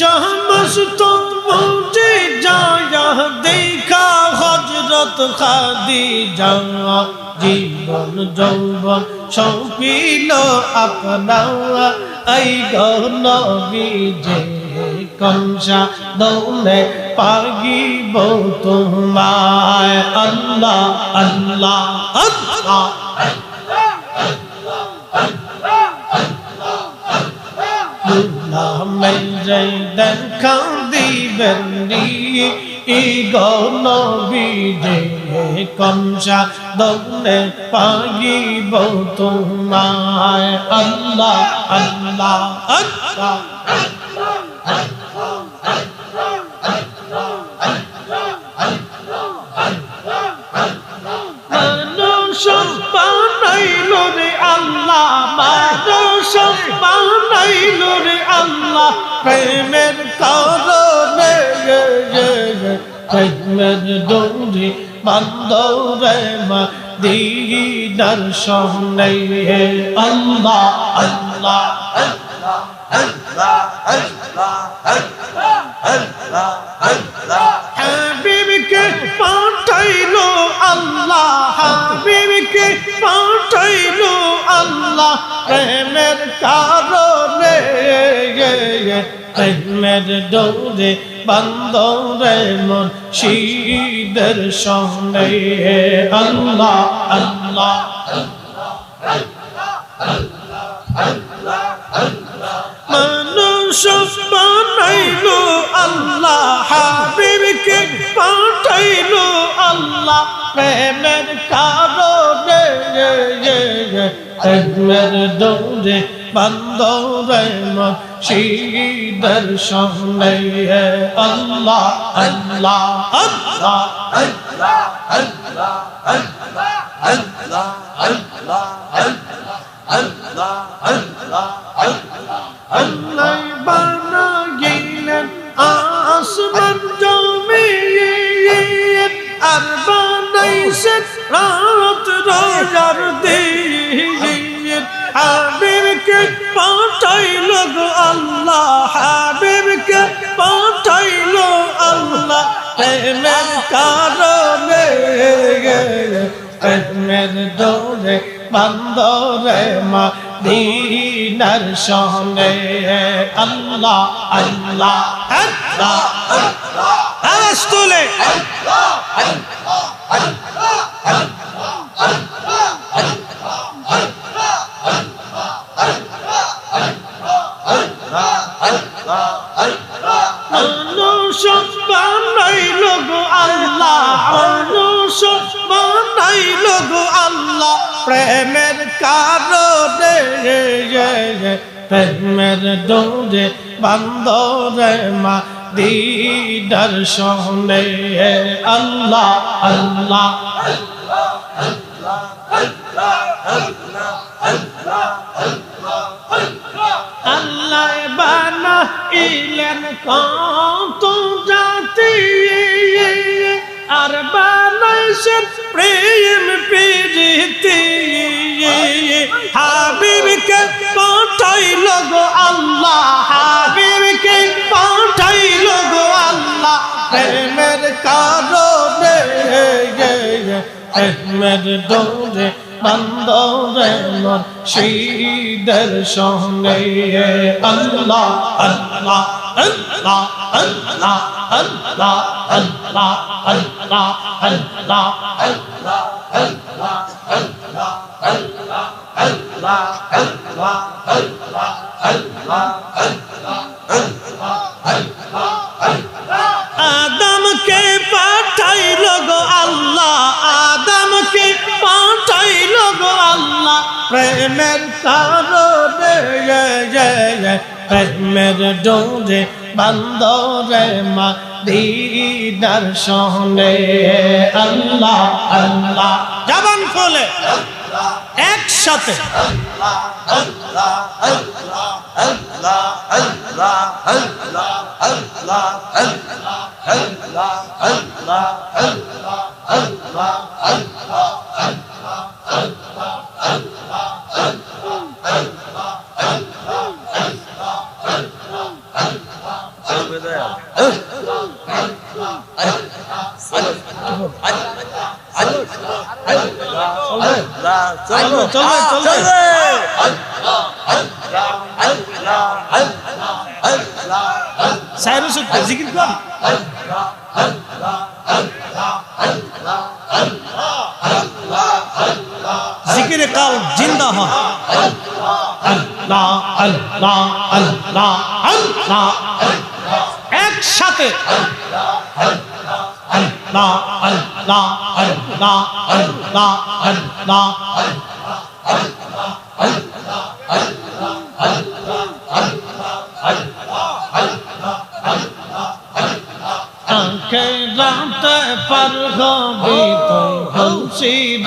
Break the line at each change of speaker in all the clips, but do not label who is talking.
সমস্ত মুজে যায়া, দেখা হজরত খাদিজা, জীবন যৌবন সৌপিল আপনা এই গনবী যে কংসা দৌলে পাগিব তোমায়। আল্লাহ আল্লাহ আল্লাহ। মেরে দেখা দিবেন গনবিজে কংসা দৌলে পাগিব তোমায়। আল্লাহ আল্লাহ আল্লাহ। মানুষ বানাইল রে আল্লাহ মানুষ বানাইল রে আল্লাহ প্রেমের কারণে প্রেমের দৌড়ি বান্দরে মা দিদার সহনে আল্লাহ আল্লাহ হাবিবকে পাঠাইলো আল্লাহ, হাবিবকে পাঠাইলো আল্লাহ প্রেমের কারণে প্রেমের দৌড়ে বান্দরে মন শীদের সঙ্গে। আল্লাহ আল্লাহ, মানুষ বানাইলো আল্লাহ, হাবিবকে পাঠাইলো আল্লাহ। প্রেমের কারণে প্রেমের দৌড়ে বান্দরে মসজিদের সামনে আল্লাহ আল্লাহ আল্লাহ আল্লাহ বানাইলেন আসমান জমিন আর বানাইছেন রাত রাজার দিন গো আল্লাহ হাবিবকে পাঠাইল আল্লাহ। প্রেমের কারণে প্রেমের দৌড়ে বান্দরে মা দিনার সনে আল্লাহ আল্লাহ আল্লাহ আওয়াজ তুলে। মানুষ গো আল্লাহ। মানুষ বানাইল গো আল্লাহ। প্রেমের কারণে প্রেমের দৌড়ে বান্দরে মা দিদার সহনে আল্লাহ আল্লাহ আল্লাহ। বানা ইলেন কত জাতি আর বানাইছেন প্রেম প্রীতি হাবিবকে পাঠাইল গো আল্লাহ হাবিবকে পাঠাইল গো আল্লাহ প্রেমের কারণে প্রেমের দৌড়ে বান্দরে মন শীদের সঙ্গে আল্লাহ আল্লাহ আল্লাহ আল্লাহ আল্লাহ আল্লাহ আল্লাহ আল্লাহ আল্লাহ আল্লাহ আল্লাহ আল্লাহ আল্লাহ আল্লাহ আল্লাহ আল্লাহ আল্লাহ আদমকে পাঠাইল গো আল্লাহ আদমকে পাঠাইল গো আল্লাহ প্রেমের কারণে প্রেমের ডোরে বান্দরে মা দিদার শোনে আল্লাহ আল্লাহ জবান ফলে একসাথে Allah চলবে চলবে। সাইরো সত্যি জিকির কর জিকিরে কাল জিন্দা আল্লাহ আল্লাহ আল্লাহ আল্লাহ একসাথে। আল্লাহ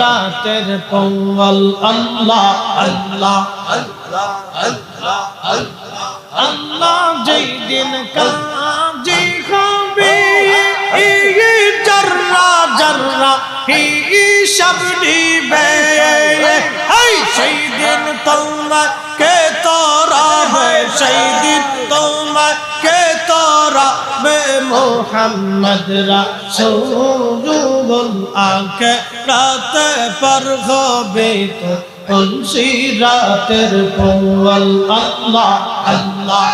রাতের পৌল আল্লাহ আল্লাহ আল্লাহ আল্লাহ আল্লাহ আল্লাহ, যেই দিন কাজে হবে, এই জর্রা জর্রা হিসাব নিবে তোমরা কে তোরা হয় সেই দিন তোমরা কে তোরা বে মোহাম্মদ রাসূলুল আকে রাতে পর হবে তো তুলসি রাতের পঙ্গল আল্লাহ আল্লাহ।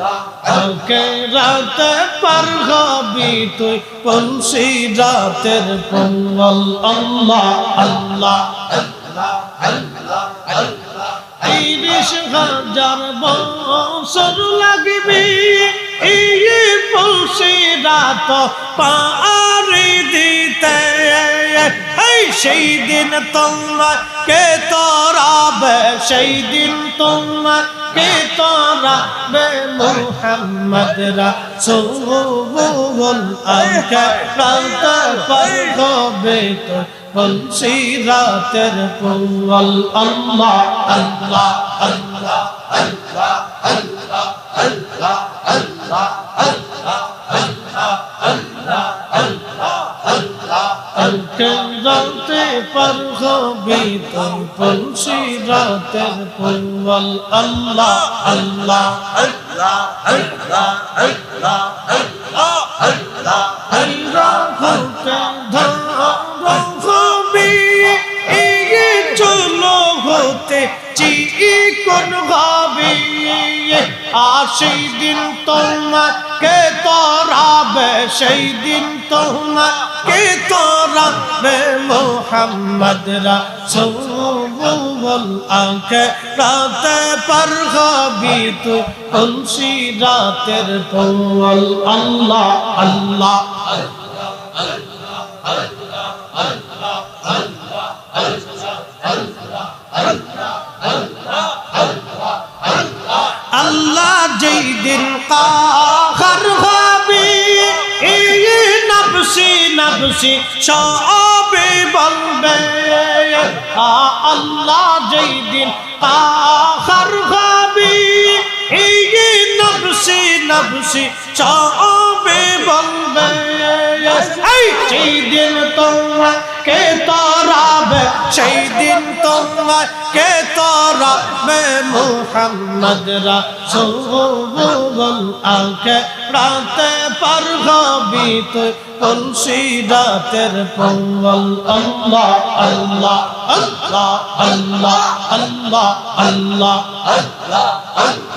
আকে রাতে পার হবি তুই তুলসি রাতের পঙ্গল আল্লাহ আল্লাহ, তিরিশ হাজার বছর লাগবে। এই তুলসি রাত পারি দিতে। সেই দিন তোমরা কে তোরাবে? সেই দিন তোমরা কে তোরাবে মোহাম্মদ রাসূল আনকে রাত পার হবে তো বলছি রাতের পঙ্গল আল্লাহ আল্লাহ আল্লাহ আজকে রাতে পার হবে তো পলসি রাতের পঙ্গল আল্লাহ আল্লাহ হতে ধর হবে এই চলো হতে চিকন হবে আর সেই দিন তোমাকে তোরাবে, সেই দিন তোমাকে তোরাবে মোহাম্মদ রাসূল আঁকে রাতে পার হবি তুই তুলসি রাতের পৌল আল্লাহ আল্লাহ আল্লাহ। যেই দিন কাহার হবে এই নবসি নবসি সবে বলবে আল্লাহ যেই দিন কাহার হবে এই নবসি নবসি সবে বলবে। সেই দিন তোমাকে তোরাবে সেই দিন তোমাকে তোরাবে মোহাম্মদ রাসূল আকে রাতে পার হবি তুই তুলসি রাতের পঙ্গল আল্লাহ আল্লাহ আল্লাহ আল্লাহ আল্লাহ আল্লাহ আল্লাহ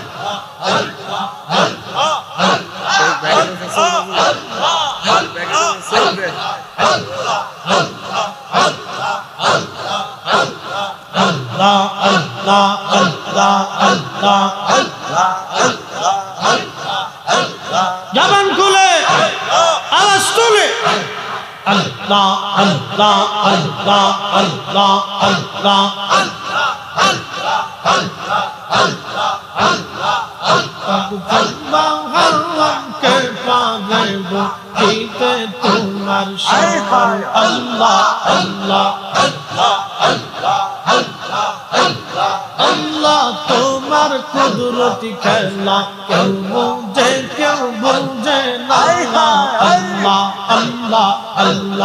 আল্লাহ আল্লাহ আল্লাহ কে পাবে বুঝিতে তোমার সহায় আল্লাহ আল্লাহ আল্লাহ আল্লাহ তোমার কুদরতি খেলা কেউ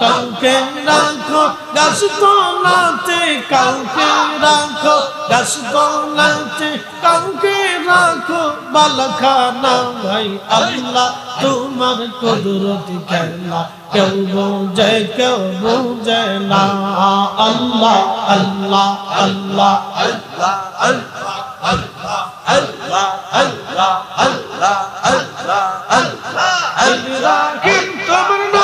কাউকে রাখো গাছ তোলাতে কাউকে রাখো গাছ তোলাতে কাউকে রাখো বালখানা ভাই আল্লাহ তোমার কুদরতি খেলা কেউ বোঝে কেউ বোঝে না আল্লাহ আল্লাহ আল্লাহ ইব্রাহিম তোমার নবী ছিল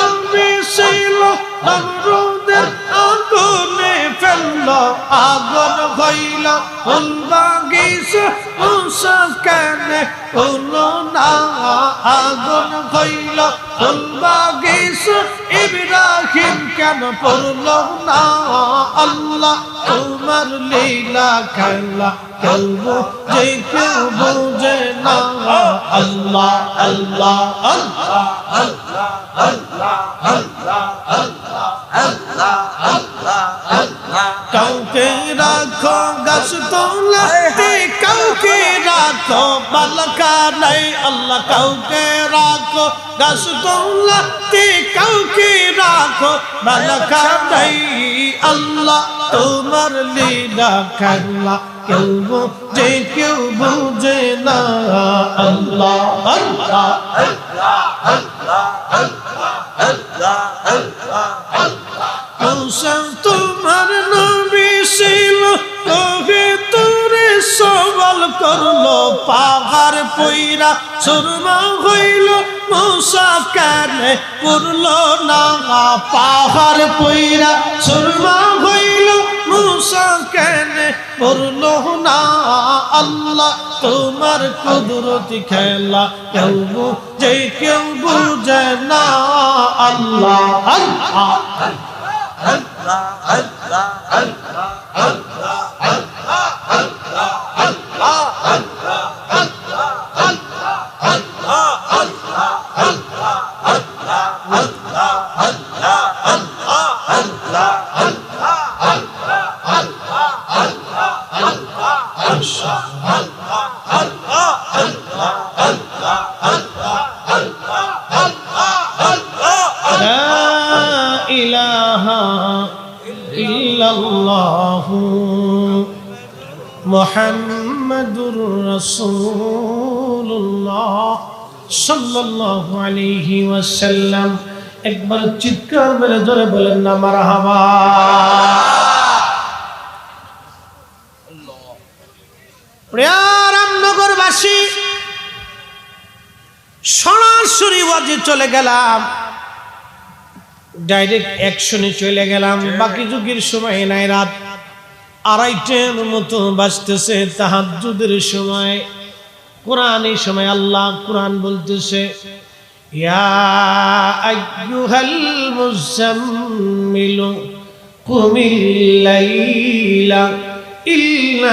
নমরুদের আগুনে ফেলল, আগুন হইল বাগিচা মুসা কেনে হলো না আগুন হইল বাগিচা ইব্রাহিম কেন পড়ল না? আল্লাহ তোমার লীলা খেলা। কেউ যে কেউ বুঝে না আল্লাহ আল্লাহ আল্লাহ কাউকে রাখো গাছ তোলা কাউকে রাখো বালকা নাই, আল্লাহ কাউকে রাখো। তোলাতে কাউকে রাখো। বালকা নাই, আল্লাহ তোমার লীলা খেলা কেউ যে কেউ বুঝে না, আল্লাহ আল্লাহ কৌশল তোমার নবী ছিল করল, পাহাড় পইরা সুরমা হইল, মূসা কানে পুরল না? পাহাড় পইরা সুরমা হইল, মূসা কানে পুরল না? আল্লাহ তোমার কুদরতি খেলা কেউ বুঝে কেউ বুঝে না। আল্লাহ আল্লাহ لا মোহাম্মদুর রসুল্লাহ সাল্লাল্লাহু আলাইহি একবার চিৎকার বলে ধরে বলেন না, মারহাবা। প্রিয়ারামনগরবাসী, সরাসরি ওয়াজে চলে গেলাম। ডাইরেক্ট একশনে চলে গেলাম। বাকি যুগের সময় নাই রাত আড়াইটের মতো বাঁচতেছে তাহাজ্জুদের সময়। কোরআন এই সময় আল্লাহ কোরআন বলতেছে ইল্লা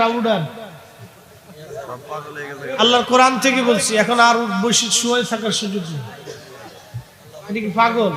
শুয়ে উড়ান। আল্লাহর কোরআন থেকে বলছি, এখন আর বসে শুয়ে থাকার সুযোগ নেই। এটা কি পাগল?